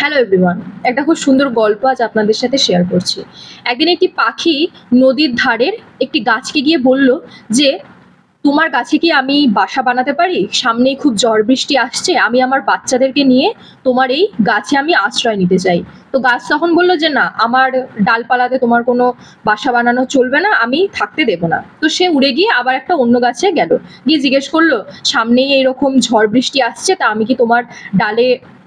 Hello everyone একটা খুব সুন্দর গল্প আজ আপনাদের সাথে শেয়ার করছি। একদিন একটি পাখি নদীর ধারের একটি গাছকে গিয়ে বলল যে, তোমার গাছে কি আমি বাসা বানাতে পারি? সামনেই খুব ঝড় বৃষ্টি আসছে, আমি আমার বাচ্চাদেরকে নিয়ে তোমার এই গাছে আমি আশ্রয় নিতে চাই। তো গাছ তখন বলল যে, না, আমার ডালপালাতে তোমার কোনো বাসা বানানো চলবে না, আমি থাকতে দেবো না। তো সে উড়ে গিয়ে আবার একটা অন্য গাছে গেল। গিয়ে জিজ্ঞেস করল, সামনেই এইরকম ঝড় বৃষ্টি আসছে, তা আমি কি তোমার ডালে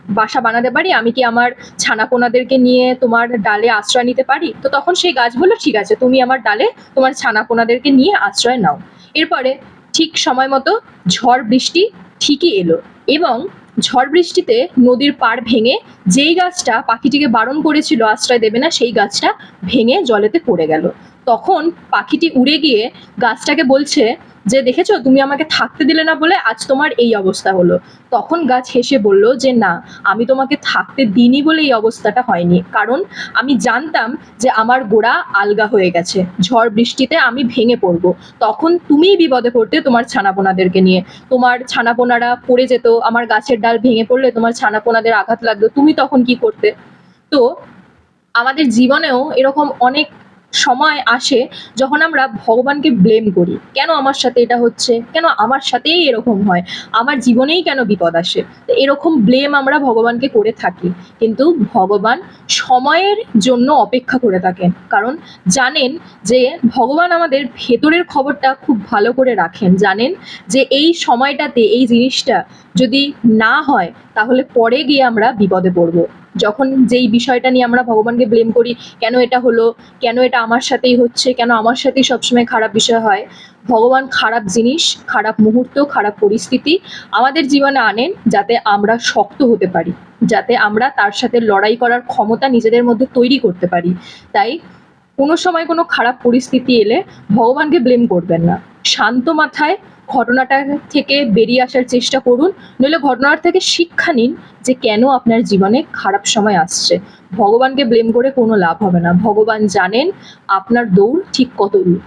বাসা বানাতে পারি? আমি কি আমার ছানাপোনাদেরকে নিয়ে তোমার ডালে আশ্রয় নিতে পারি? তো তখন সেই গাছ বলল, ঠিক আছে, তুমি আমার ডালে তোমার ছানা ছানাপোনাদেরকে নিয়ে আশ্রয় নাও। এরপরে ঠিক সময় মতো ঝড় বৃষ্টি ঠিকই এলো এবং ঝড় বৃষ্টিতে নদীর পাড় ভেঙে যেই গাছটা পাখিটিকে বারণ করেছিল, আশ্রয় দেবে না, সেই গাছটা ভেঙে জলেতে পড়ে গেল। তখন পাখিটি উড়ে গিয়ে গাছটাকে বলছে যে দেখেছ, তুমি আমাকে থাকতে দিলে না বলে আজ তোমার এই অবস্থা হলো। তখন গাছ হেসে বলল যে, না, আমি তোমাকে থাকতে দিইনি বলে এই অবস্থাটা হয়নি। কারণ আমি জানতাম যে আমার গোড়া আলগা হয়ে গেছে। ঝড় বৃষ্টিতে আমি ভেঙে পড়ব। তখন তুমিই বিপদে পড়তে তোমার ছানাপোনাদেরকে নিয়ে। তোমার ছানাপোনারা পড়ে যেত, আমার গাছের ডাল ভেঙে পড়লে তোমার ছানাপোনাদের আঘাত লাগতো। তুমি তখন কি করতে? তো আমাদের জীবনেও এরকম অনেক সময় আসে যখন আমরা ভগবানকে ব্লেম করি। কেন আমার সাথে এটা হচ্ছে? কেন আমার সাথেই এরকম হয়? আমার জীবনেই কেন বিপদ আসে? তো এরকম ব্লেম আমরা ভগবানকে করে থাকি। কিন্তু ভগবান সময়ের জন্য অপেক্ষা করে থাকেন। কারণ জানেন যে ভগবান আমাদের ভেতরের খবরটা খুব ভালো করে রাখেন। জানেন যে এই সময়টাতে এই জিনিসটা যদি না হয়, তাহলে পরে গিয়ে আমরা বিপদে পড়ব। যখন যেই বিষয়টা নিয়ে আমরা ভগবানকে ব্লেম করি, কেন এটা হলো, কেন এটা আমার সাথেই হচ্ছে, কেন আমার সাথেই সবসময় খারাপ বিষয় হয়, ভগবান খারাপ জিনিস, খারাপ মুহূর্ত, খারাপ পরিস্থিতি আমাদের জীবনে আনেন যাতে আমরা শক্ত হতে পারি, যাতে আমরা তার সাথে লড়াই করার ক্ষমতা নিজেদের মধ্যে তৈরি করতে পারি। তাই কোনো সময় কোনো খারাপ পরিস্থিতি এলে ভগবানকে ব্লেম করবেন না। শান্ত মাথায় ঘটনাটা থেকে বেরিয়ে আসার চেষ্টা করুন। নইলে ঘটনার থেকে শিক্ষা নিন যে কেন আপনার জীবনে খারাপ সময় আসছে। ভগবানকে ব্লেম করে কোনো লাভ হবে না। ভগবান জানেন আপনার দৌড় ঠিক কত দূর।